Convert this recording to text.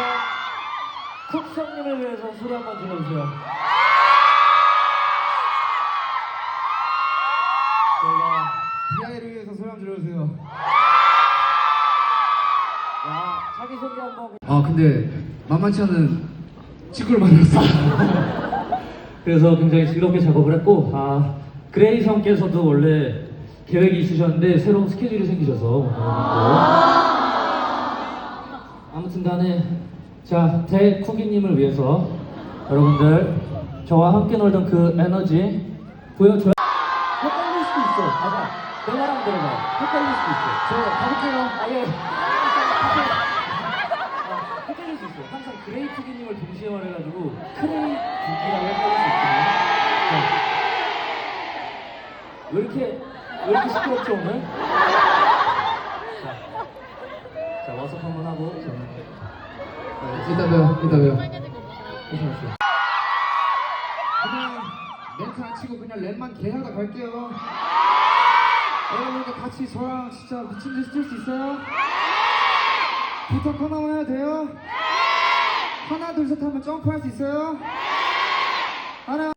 자, 쿡성님을 위해서 소리 한번 질러주세요. 저희가 비아이를 위해서 소리 한번 들어주세요. 야, 자기소개 한번 아 근데 만만치 않은 친구를 만났어요. 그래서 굉장히 즐겁게 작업을 했고 아 그레이 형께서도 원래 계획이 있으셨는데 새로운 스케줄이 생기셔서 또아 무튼 간에 자 대쿠기님을 위해서 여러분들 저와 함께 놀던 그 에너지 보여줘야 헷갈릴 수도 있어 맞아 내 대로 봐 헷갈릴 수도 있어 저 가볼게요. 아예 아, 헷갈릴 수 있어요. 항상 그레이 투기님을 동시에 말해가지고 크레이 두기라고 헷갈릴 수 있거든요. 자, 왜 이렇게 왜 이렇게 시끄럽죠 오늘? 와서 한번 하고 저는 이따 봬요. 이따 봬요. 조심하세요. 그냥 멘트 안 치고 그냥 랩만 개하다 갈게요. 여러분들 같이 저랑 진짜 미친 듯이 뛸 수 있어요? 부탁 하나만 해도 돼요? 하나 둘 셋 하면 점프할 수 있어요? 하나